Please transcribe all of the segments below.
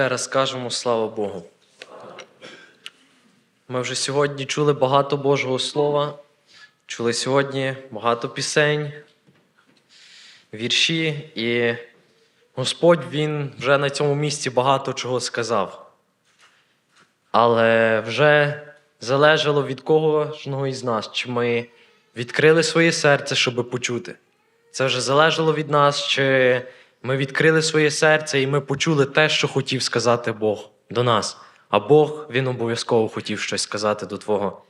Ще раз скажемо слава Богу. Ми вже сьогодні чули багато Божого Слова, чули сьогодні багато пісень, вірші, і Господь Він вже на цьому місці багато чого сказав. Але вже залежало від кожного із нас, чи ми відкрили своє серце, щоб почути. Це вже залежало від нас, чи ми відкрили своє серце і ми почули те, що хотів сказати Бог до нас. А Бог він обов'язково хотів щось сказати до твого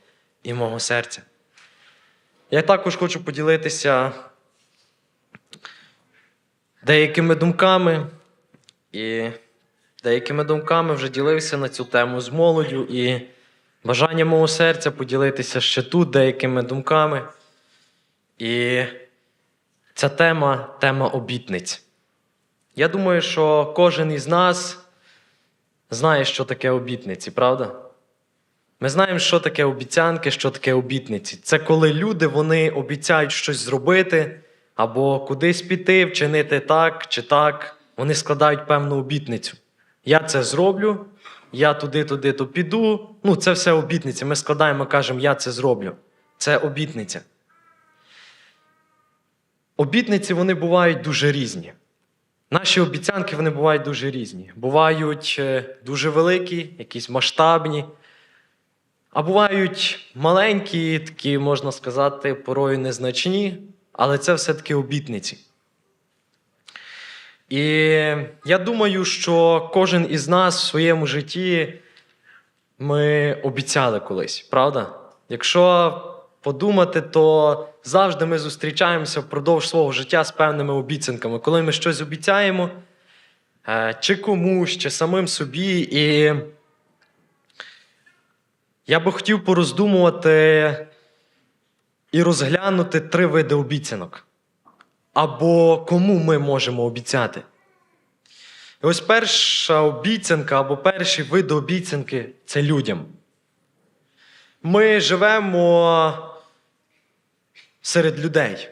і мого серця. Я також хочу поділитися деякими думками, і деякими думками вже ділився на цю тему з молоддю, і бажання мого серця поділитися ще тут деякими думками. І ця тема тема обітниць. Я думаю, що кожен із нас знає, що таке обітниці, правда? Ми знаємо, що таке обіцянки, що таке обітниці. Це коли люди вони обіцяють щось зробити, або кудись піти, вчинити так чи так. Вони складають певну обітницю. Я це зроблю, я туди-туди то піду. Ну, це все обітниці. Ми складаємо, кажемо, я це зроблю. Це обітниця. Обітниці вони бувають дуже різні. Наші обіцянки вони бувають дуже різні. Бувають е, дуже великі, якісь масштабні, а бувають маленькі, такі, можна сказати, порою незначні, але це все-таки обітниці. І я думаю, що кожен із нас в своєму житті ми обіцяли колись, правда? Якщо подумати, то завжди ми зустрічаємося впродовж свого життя з певними обіцянками. Коли ми щось обіцяємо, е, чи комусь, чи самим собі. І я би хотів пороздумувати і розглянути три види обіцянок. Або кому ми можемо обіцяти. І ось перша обіцянка або перший вид обіцянки це людям. Ми живемо серед людей.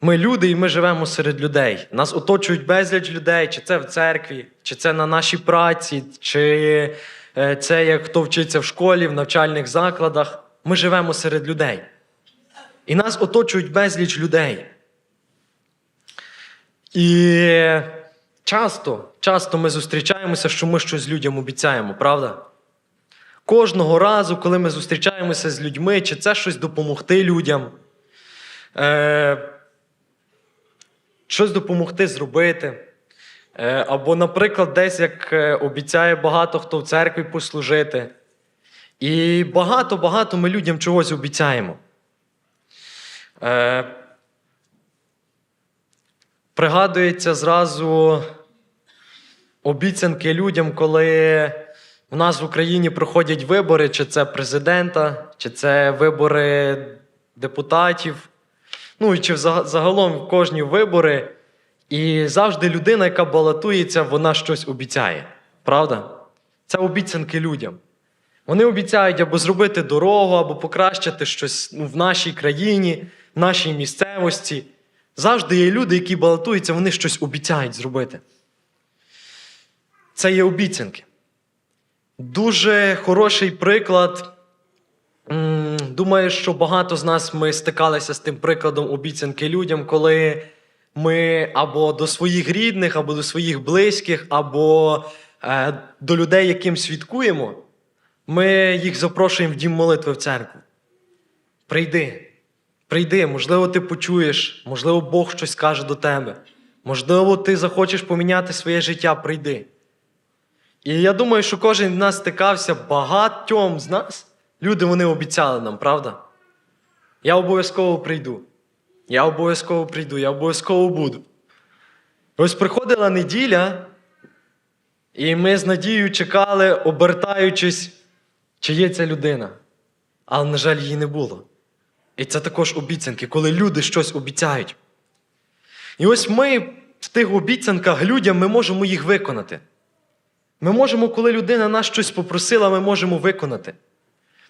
Ми люди, і ми живемо серед людей. Нас оточують безліч людей, чи це в церкві, чи це на нашій праці, чи е, це як хто вчиться в школі, в навчальних закладах. Ми живемо серед людей. І нас оточують безліч людей. І часто, часто ми зустрічаємося, що ми щось людям обіцяємо, правда? Кожного разу, коли ми зустрічаємося з людьми, чи це щось допомогти людям, е, щось допомогти зробити. Е, або, наприклад, десь як е, обіцяє багато хто в церкві послужити. І багато-багато ми людям чогось обіцяємо. Е, пригадується зразу обіцянки людям, коли в нас в Україні проходять вибори, чи це президента, чи це вибори депутатів. Ну і чи загалом кожні вибори. І завжди людина, яка балотується, вона щось обіцяє. Правда? Це обіцянки людям. Вони обіцяють або зробити дорогу, або покращити щось ну, в нашій країні, в нашій місцевості. Завжди є люди, які балотуються, вони щось обіцяють зробити. Це є обіцянки. Дуже хороший приклад. Думаю, що багато з нас ми стикалися з тим прикладом обіцянки людям, коли ми або до своїх рідних, або до своїх близьких, або е, до людей, яким свідкуємо, ми їх запрошуємо в дім молитви в церкву. Прийди, прийди, можливо, ти почуєш, можливо, Бог щось скаже до тебе. Можливо, ти захочеш поміняти своє життя, прийди. І я думаю, що кожен з нас стикався багатьом з нас. Люди вони обіцяли нам, правда? Я обов'язково прийду. Я обов'язково прийду, я обов'язково буду. Ось приходила неділя, і ми з надією чекали, обертаючись, чи є ця людина. Але, на жаль, її не було. І це також обіцянки, коли люди щось обіцяють. І ось ми в тих обіцянках людям ми можемо їх виконати. Ми можемо, коли людина нас щось попросила, ми можемо виконати.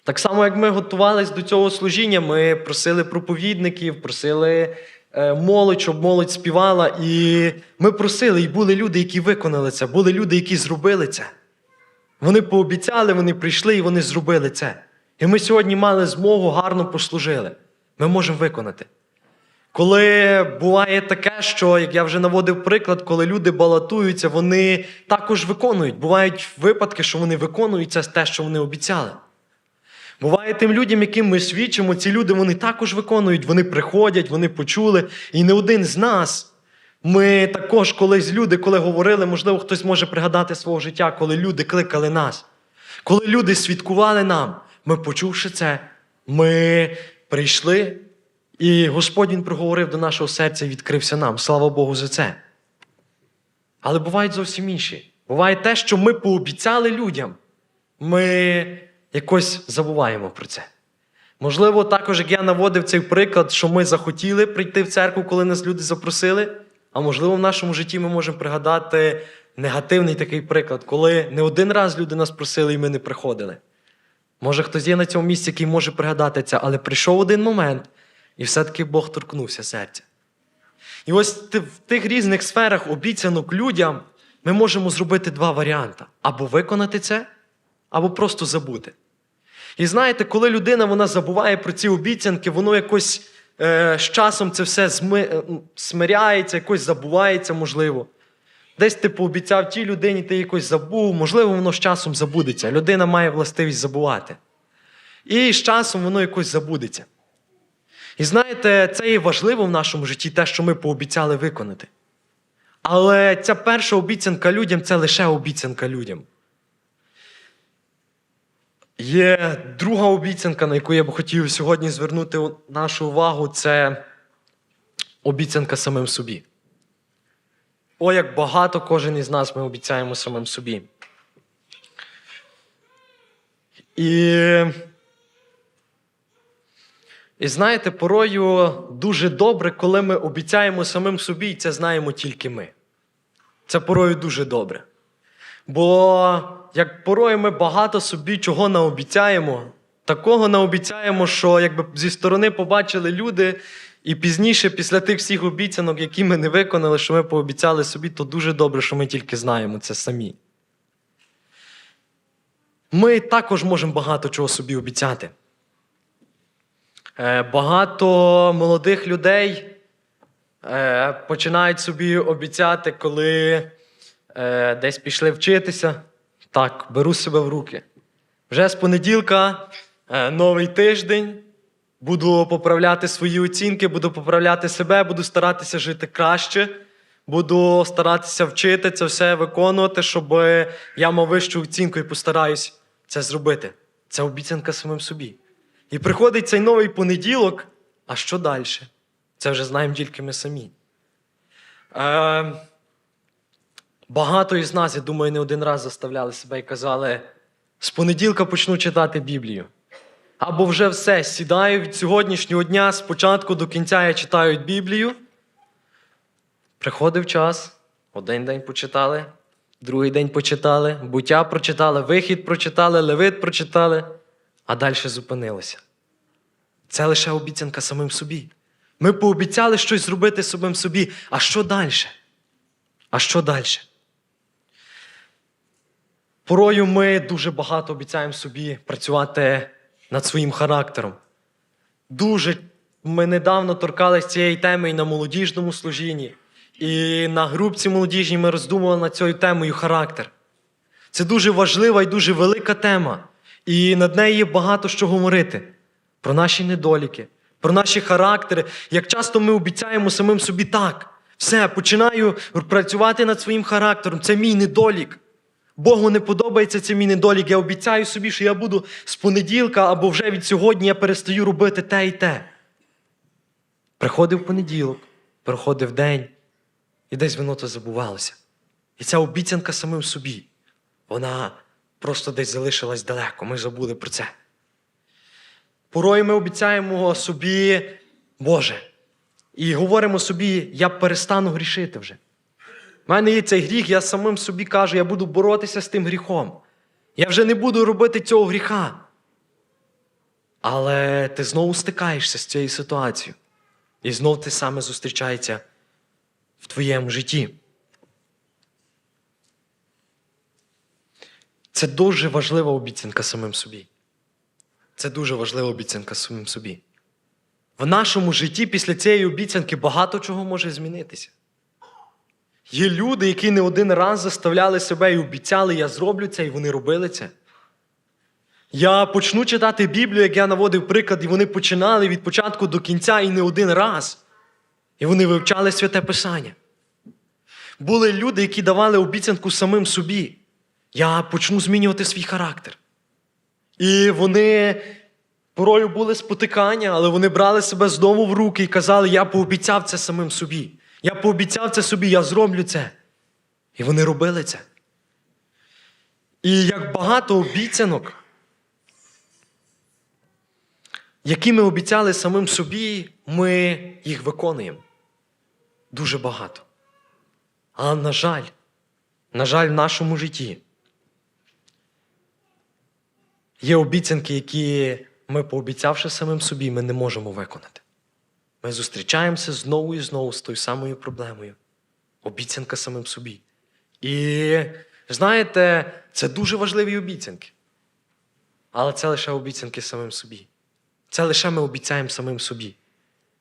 Так само, як ми готувалися до цього служіння, ми просили проповідників, просили е, молодь, щоб молодь співала. І ми просили, і були люди, які виконали це, були люди, які зробили це. Вони пообіцяли, вони прийшли і вони зробили це. І ми сьогодні мали змогу гарно послужили. Ми можемо виконати. Коли буває таке, що, як я вже наводив приклад, коли люди балотуються, вони також виконують. Бувають випадки, що вони виконують це те, що вони обіцяли. Буває тим людям, яким ми свідчимо, ці люди вони також виконують, вони приходять, вони почули. І не один з нас. Ми також колись люди, коли говорили, можливо, хтось може пригадати свого життя, коли люди кликали нас, коли люди свідкували нам, ми, почувши це, ми прийшли, і Господь Він проговорив до нашого серця і відкрився нам. Слава Богу за це. Але бувають зовсім інші. Буває те, що ми пообіцяли людям, ми якось забуваємо про це. Можливо, також, як я наводив цей приклад, що ми захотіли прийти в церкву, коли нас люди запросили. А можливо, в нашому житті ми можемо пригадати негативний такий приклад, коли не один раз люди нас просили і ми не приходили. Може, хтось є на цьому місці, який може пригадати це, але прийшов один момент, і все-таки Бог торкнувся серця. І ось в тих різних сферах обіцянок людям ми можемо зробити два варіанти: або виконати це, або просто забути. І знаєте, коли людина вона забуває про ці обіцянки, воно якось е, з часом це все зми, е, смиряється, якось забувається, можливо. Десь ти пообіцяв тій людині, ти якось забув, можливо, воно з часом забудеться. Людина має властивість забувати. І з часом воно якось забудеться. І знаєте, це є важливо в нашому житті, те, що ми пообіцяли виконати. Але ця перша обіцянка людям це лише обіцянка людям. Є друга обіцянка, на яку я б хотів сьогодні звернути нашу увагу, це обіцянка самим собі. О, як багато кожен із нас ми обіцяємо самим собі. І, і знаєте, порою дуже добре, коли ми обіцяємо самим собі, і це знаємо тільки ми. Це порою дуже добре. Бо як порою ми багато собі чого наобіцяємо, такого наобіцяємо, що якби зі сторони побачили люди, і пізніше, після тих всіх обіцянок, які ми не виконали, що ми пообіцяли собі, то дуже добре, що ми тільки знаємо це самі. Ми також можемо багато чого собі обіцяти. Е, Багато молодих людей е, починають собі обіцяти, коли е, десь пішли вчитися. Так, беру себе в руки. Вже з понеділка е, новий тиждень. Буду поправляти свої оцінки, буду поправляти себе, буду старатися жити краще, буду старатися вчити це все виконувати, щоб я мав вищу оцінку і постараюсь це зробити. Це обіцянка самим собі. І приходить цей новий понеділок, а що далі? Це вже знаємо тільки ми самі. Е, Багато із нас, я думаю, не один раз заставляли себе і казали: з понеділка почну читати Біблію. Або вже все, сідаю від сьогоднішнього дня, спочатку до кінця я читаю Біблію. Приходив час, один день почитали, другий день почитали, буття прочитали, вихід прочитали, левит прочитали, а далі зупинилися. Це лише обіцянка самим собі. Ми пообіцяли щось зробити самим собі. А що далі? А що далі? Порою ми дуже багато обіцяємо собі працювати над своїм характером. Дуже ми недавно торкались цієї теми і на молодіжному служінні, і на групці молодіжній ми роздумували над цією темою характер. Це дуже важлива і дуже велика тема. І над нею є багато що говорити про наші недоліки, про наші характери. Як часто ми обіцяємо самим собі так, все, починаю працювати над своїм характером. Це мій недолік. Богу не подобається це мій недолік. Я обіцяю собі, що я буду з понеділка або вже від сьогодні я перестаю робити те і те. Приходив понеділок, проходив день, і десь воно то забувалося. І ця обіцянка самим собі, вона просто десь залишилась далеко. Ми забули про це. Порою ми обіцяємо собі, Боже, і говоримо собі, я перестану грішити вже. У мене є цей гріх, я самим собі кажу, я буду боротися з тим гріхом. Я вже не буду робити цього гріха. Але ти знову стикаєшся з цією ситуацією. І знов те саме зустрічається в твоєму житті. Це дуже важлива обіцянка самим собі. Це дуже важлива обіцянка самим собі. В нашому житті після цієї обіцянки багато чого може змінитися. Є люди, які не один раз заставляли себе і обіцяли, я зроблю це, і вони робили це. Я почну читати Біблію, як я наводив приклад, і вони починали від початку до кінця і не один раз. І вони вивчали святе Писання. Були люди, які давали обіцянку самим собі. Я почну змінювати свій характер. І вони порою були спотикання, але вони брали себе знову в руки і казали, я пообіцяв це самим собі. Я пообіцяв це собі, я зроблю це. І вони робили це. І як багато обіцянок, які ми обіцяли самим собі, ми їх виконуємо. Дуже багато. Але, на жаль, на жаль, в нашому житті є обіцянки, які ми, пообіцявши самим собі, ми не можемо виконати. Ми зустрічаємося знову і знову з тою самою проблемою. Обіцянка самим собі. І знаєте, це дуже важливі обіцянки. Але це лише обіцянки самим собі. Це лише ми обіцяємо самим собі.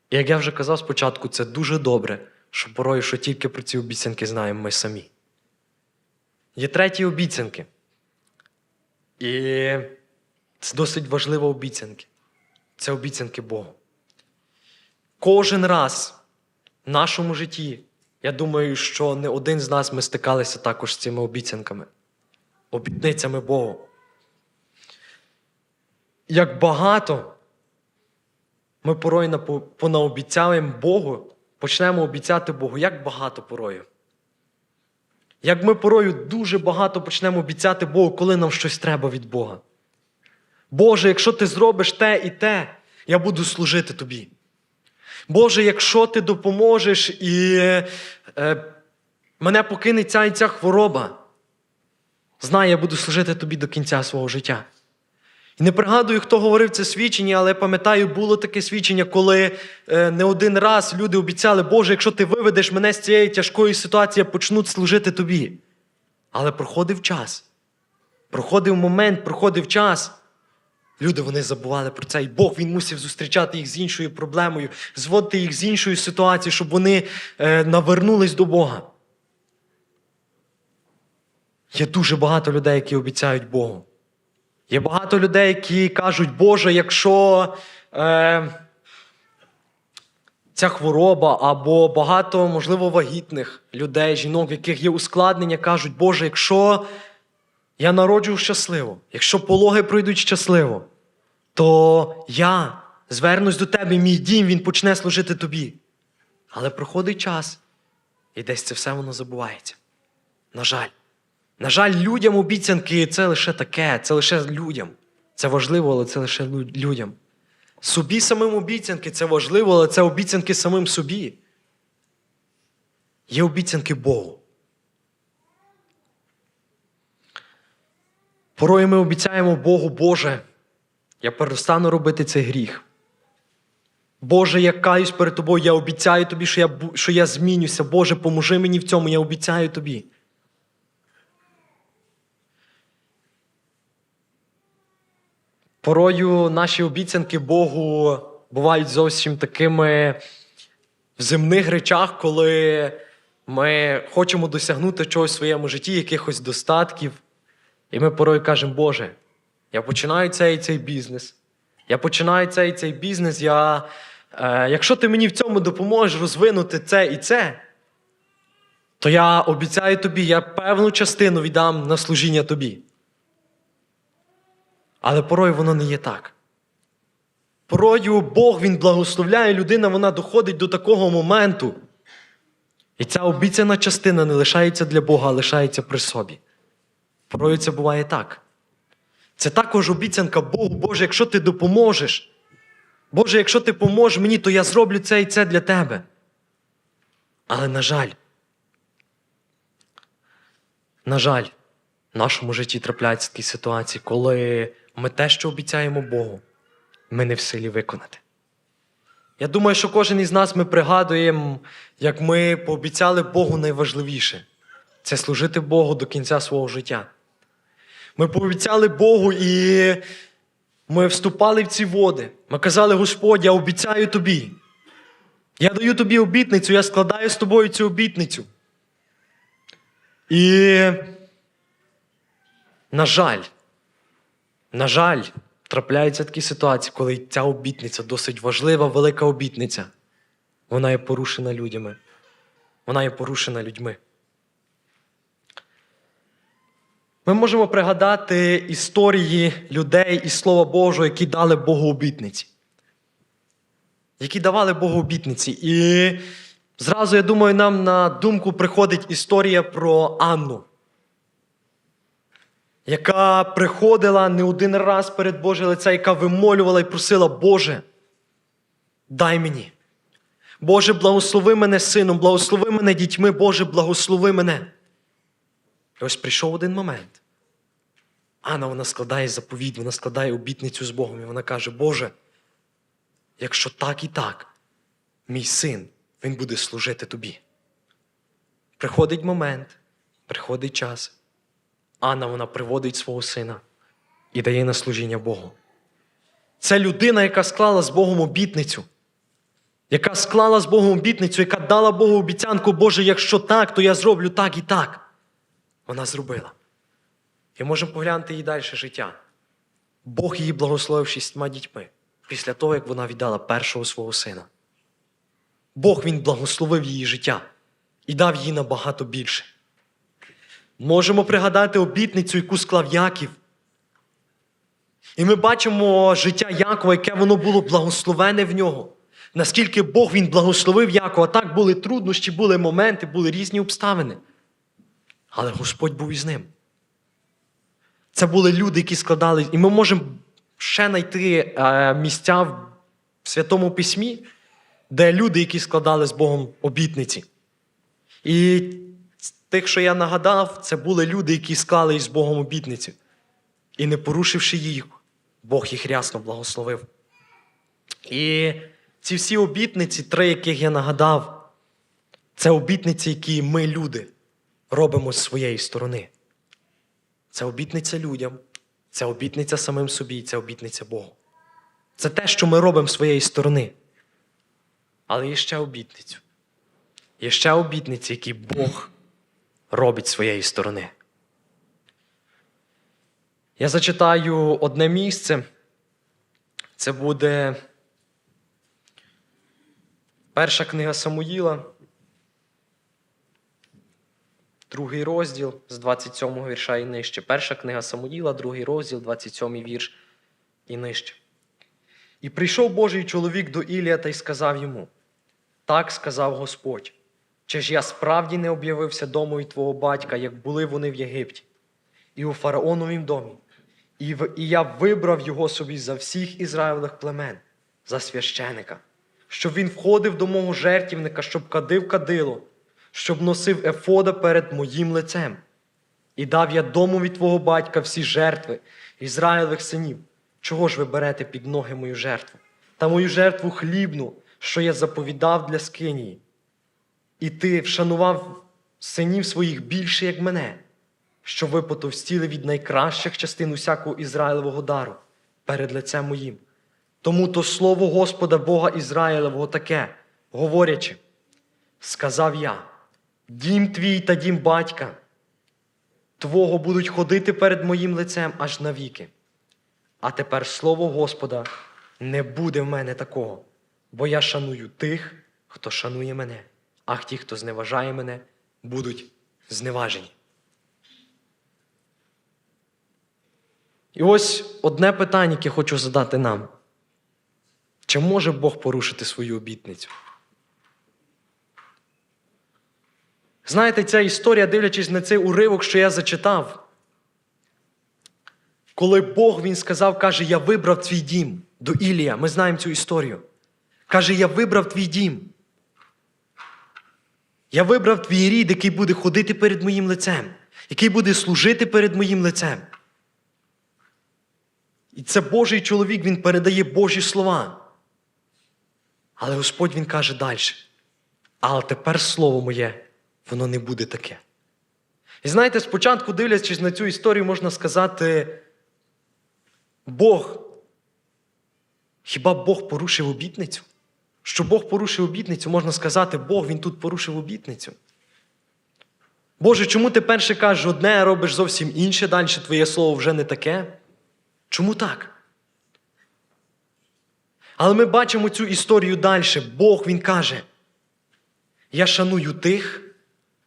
І як я вже казав спочатку, це дуже добре, що порою, що тільки про ці обіцянки знаємо ми самі. Є треті обіцянки. І це досить важлива обіцянки. Це обіцянки Богу. Кожен раз в нашому житті, я думаю, що не один з нас ми стикалися також з цими обіцянками, обітницями Богу. Як багато ми порой понаобіцяємо Богу, почнемо обіцяти Богу, як багато порою. Як ми порою дуже багато почнемо обіцяти Богу, коли нам щось треба від Бога. Боже, якщо ти зробиш те і те, я буду служити тобі. Боже, якщо ти допоможеш і е, мене покине ця і ця хвороба, знай, я буду служити тобі до кінця свого життя. І не пригадую, хто говорив це свідчення, але пам'ятаю, було таке свідчення, коли е, не один раз люди обіцяли, Боже, якщо ти виведеш мене з цієї тяжкої ситуації, я почну служити тобі. Але проходив час. Проходив момент, проходив час. Люди вони забували про це, і Бог він мусив зустрічати їх з іншою проблемою, зводити їх з іншою ситуацією, щоб вони е, навернулись до Бога. Є дуже багато людей, які обіцяють Богу. Є багато людей, які кажуть, Боже, якщо е, ця хвороба або багато, можливо, вагітних людей, жінок, в яких є ускладнення, кажуть, Боже, якщо я народжу щасливо, якщо пологи пройдуть щасливо, то я звернусь до тебе, мій дім, він почне служити тобі. Але проходить час, і десь це все воно забувається. На жаль. На жаль, людям обіцянки це лише таке, це лише людям. Це важливо, але це лише людям. Собі самим обіцянки це важливо, але це обіцянки самим собі. Є обіцянки Богу. Порою ми обіцяємо Богу, Боже, я перестану робити цей гріх. Боже, я каюсь перед тобою, я обіцяю тобі, що я, що я змінюся. Боже, поможи мені в цьому, я обіцяю тобі. Порою наші обіцянки Богу бувають зовсім такими в земних речах, коли ми хочемо досягнути чогось в своєму житті, якихось достатків. І ми порою кажемо, Боже, я починаю цей цей бізнес. Я починаю цей цей бізнес. Я, е, якщо ти мені в цьому допоможеш розвинути це і це, то я обіцяю тобі, я певну частину віддам на служіння тобі. Але порою воно не є так. Порою Бог Він благословляє людина, вона доходить до такого моменту. І ця обіцяна частина не лишається для Бога, а лишається при собі. Порою це буває так. Це також обіцянка Богу, Боже, якщо ти допоможеш. Боже, якщо ти поможеш мені, то я зроблю це і це для тебе. Але, на жаль, на жаль, в нашому житті трапляються такі ситуації, коли ми те, що обіцяємо Богу, ми не в силі виконати. Я думаю, що кожен із нас ми пригадуємо, як ми пообіцяли Богу найважливіше це служити Богу до кінця свого життя. Ми пообіцяли Богу і ми вступали в ці води. Ми казали, Господь, я обіцяю тобі. Я даю тобі обітницю, я складаю з тобою цю обітницю. І, на жаль, на жаль, трапляються такі ситуації, коли ця обітниця досить важлива, велика обітниця. Вона є порушена людьми. Вона є порушена людьми. Ми можемо пригадати історії людей із Слова Божого, які дали Богу обітниці. Які давали Богу обітниці. І зразу, я думаю, нам на думку приходить історія про Анну, яка приходила не один раз перед Боже лице, яка вимолювала і просила, Боже, дай мені. Боже, благослови мене сином, благослови мене дітьми, Боже, благослови мене. І ось прийшов один момент. Анна вона складає заповідь, вона складає обітницю з Богом, і вона каже: Боже, якщо так і так, мій син, він буде служити тобі. Приходить момент, приходить час. Анна вона приводить свого сина і дає на служіння Богу. Це людина, яка склала з Богом обітницю, яка склала з Богом обітницю, яка дала Богу обіцянку, Боже, якщо так, то я зроблю так і так. Вона зробила. І можемо поглянути її далі життя. Бог її благословив шістьма дітьми після того, як вона віддала першого свого сина. Бог Він благословив її життя і дав їй набагато більше. Можемо пригадати обітницю, яку склав Яків. І ми бачимо життя Якова, яке воно було благословене в нього. Наскільки Бог він благословив Якова, так були труднощі, були моменти, були різні обставини. Але Господь був із ним. Це були люди, які складали. І ми можемо ще знайти е, місця в Святому Письмі, де люди, які складали з Богом обітниці. І тих, що я нагадав, це були люди, які склали із Богом обітниці. І не порушивши їх, Бог їх рясно благословив. І ці всі обітниці, три, яких я нагадав, це обітниці, які ми, люди, робимо з своєї сторони. Це обітниця людям, це обітниця самим собі, це обітниця Богу. Це те, що ми робимо з своєї сторони. Але є ще обітницю. Є ще обітниці, які Бог робить своєї сторони. Я зачитаю одне місце. Це буде перша книга Самуїла, другий розділ з 27 вірша і нижче. Перша книга Самуїла, другий розділ, 27 вірш і нижче. І прийшов Божий чоловік до Ілія та й сказав йому: Так сказав Господь, чи ж я справді не об'явився домові твого батька, як були вони в Єгипті, і у фараоновім домі, і, в, і я вибрав його собі за всіх ізраїлевих племен, за священика, щоб він входив до мого жертівника, щоб кадив кадило, щоб носив ефода перед моїм лицем. І дав я домові твого батька всі жертви Ізраїлевих синів. Чого ж ви берете під ноги мою жертву? Та мою жертву хлібну, що я заповідав для скинії. І ти вшанував синів своїх більше, як мене, що ви потовстіли від найкращих частин усякого Ізраїлевого дару перед лицем моїм. Тому то слово Господа Бога Ізраїлевого таке, говорячи, сказав я, дім твій та дім батька, твого будуть ходити перед моїм лицем аж навіки. А тепер слово Господа не буде в мене такого, бо я шаную тих, хто шанує мене, а ті, хто зневажає мене, будуть зневажені. І ось одне питання, яке хочу задати нам. Чи може Бог порушити свою обітницю? Знаєте, ця історія, дивлячись на цей уривок, що я зачитав, коли Бог він сказав, каже, я вибрав твій дім до Ілія. Ми знаємо цю історію. Каже, я вибрав твій дім. Я вибрав твій рід, який буде ходити перед моїм лицем, який буде служити перед моїм лицем. І це Божий чоловік, він передає Божі слова. Але Господь Він каже далі. Але тепер слово моє, воно не буде таке. І знаєте, спочатку, дивлячись на цю історію, можна сказати, Бог. Хіба Бог порушив обітницю? Що Бог порушив обітницю, можна сказати, Бог він тут порушив обітницю. Боже, чому ти перше кажеш одне, а робиш зовсім інше, далі твоє слово вже не таке? Чому так? Але ми бачимо цю історію далі. Бог Він каже: Я шаную тих,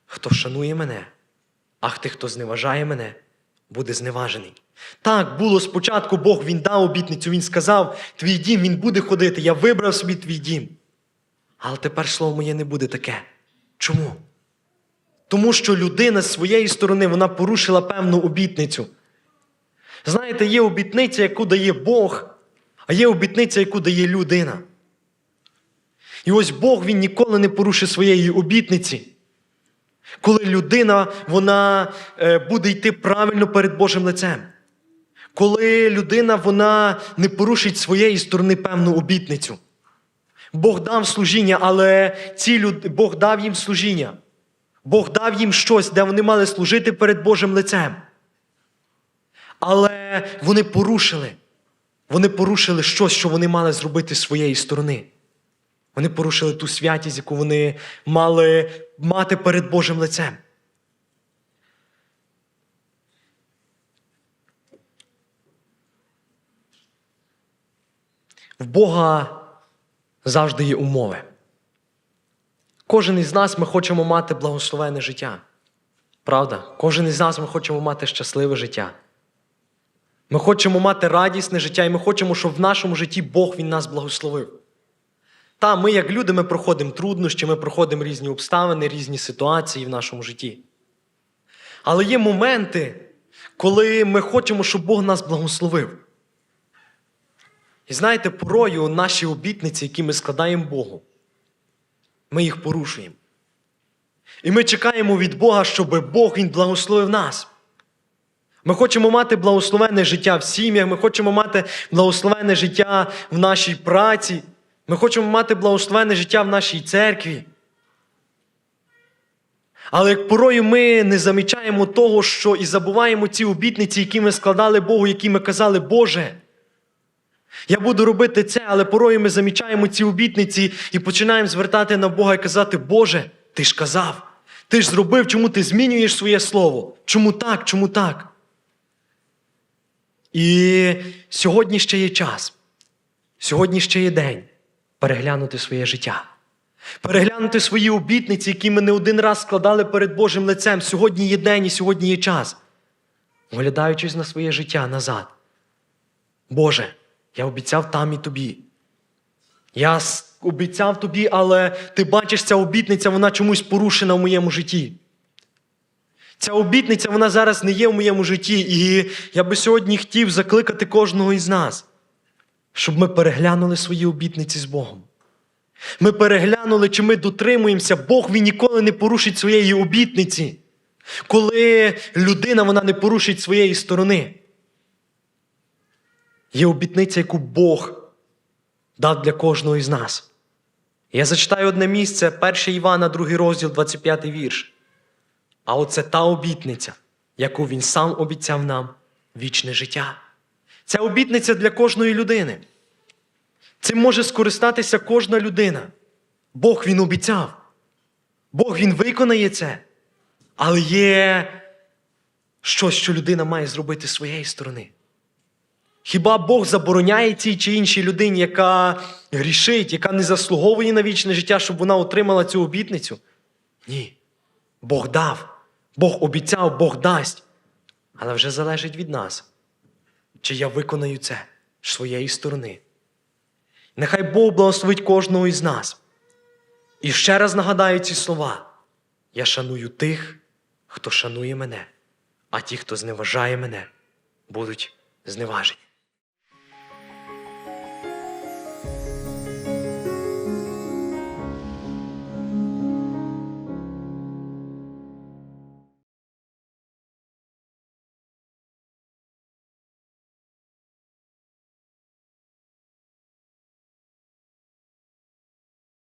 хто шанує мене, а тих, хто зневажає мене, буде зневажений. Так, було спочатку Бог Він дав обітницю, Він сказав, твій дім він буде ходити, я вибрав собі твій дім. Але тепер слово моє не буде таке. Чому? Тому що людина з своєї сторони вона порушила певну обітницю. Знаєте, є обітниця, яку дає Бог, а є обітниця, яку дає людина. І ось Бог він ніколи не порушить своєї обітниці. Коли людина вона е, буде йти правильно перед Божим лицем. Коли людина вона не порушить своєї сторони певну обітницю. Бог дав служіння, але ці люд... Бог дав їм служіння. Бог дав їм щось, де вони мали служити перед Божим лицем. Але вони порушили. Вони порушили щось, що вони мали зробити з своєї сторони. Вони порушили ту святість, яку вони мали мати перед Божим лицем. В Бога завжди є умови. Кожен із нас ми хочемо мати благословенне життя. Правда? Кожен із нас ми хочемо мати щасливе життя. Ми хочемо мати радісне життя, і ми хочемо, щоб в нашому житті Бог Він нас благословив. Та ми, як люди, ми проходимо труднощі, ми проходимо різні обставини, різні ситуації в нашому житті. Але є моменти, коли ми хочемо, щоб Бог нас благословив. І знаєте, порою наші обітниці, які ми складаємо Богу, ми їх порушуємо. І ми чекаємо від Бога, щоб Бог Він благословив нас. Ми хочемо мати благословенне життя в сім'ях, ми хочемо мати благословенне життя в нашій праці, ми хочемо мати благословенне життя в нашій церкві. Але як порою ми не замічаємо того, що і забуваємо ці обітниці, які ми складали Богу, які ми казали, Боже. Я буду робити це, але порою ми замічаємо ці обітниці і починаємо звертати на Бога і казати, Боже, ти ж казав, ти ж зробив, чому ти змінюєш своє слово? Чому так, чому так? І сьогодні ще є час, сьогодні ще є день переглянути своє життя, переглянути свої обітниці, які ми не один раз складали перед Божим лицем. Сьогодні є день і сьогодні є час. Оглядаючись на своє життя назад. Боже, я обіцяв там і тобі. Я обіцяв тобі, але ти бачиш, ця обітниця, вона чомусь порушена в моєму житті. Ця обітниця, вона зараз не є в моєму житті. І я би сьогодні хотів закликати кожного із нас, щоб ми переглянули свої обітниці з Богом. Ми переглянули, чи ми дотримуємося, Бог він ніколи не порушить своєї обітниці, коли людина вона не порушить своєї сторони. Є обітниця, яку Бог дав для кожного із нас. Я зачитаю одне місце, 1 Івана, 2 розділ, 25 вірш. А оце та обітниця, яку він сам обіцяв нам вічне життя. Ця обітниця для кожної людини. Цим може скористатися кожна людина. Бог він обіцяв. Бог він виконає це. Але є щось, що людина має зробити з своєї сторони. Хіба Бог забороняє цій чи іншій людині, яка грішить, яка не заслуговує на вічне життя, щоб вона отримала цю обітницю? Ні. Бог дав, Бог обіцяв, Бог дасть. Але вже залежить від нас, чи я виконаю це з своєї сторони. Нехай Бог благословить кожного із нас. І ще раз нагадаю ці слова: я шаную тих, хто шанує мене, а ті, хто зневажає мене, будуть зневажені.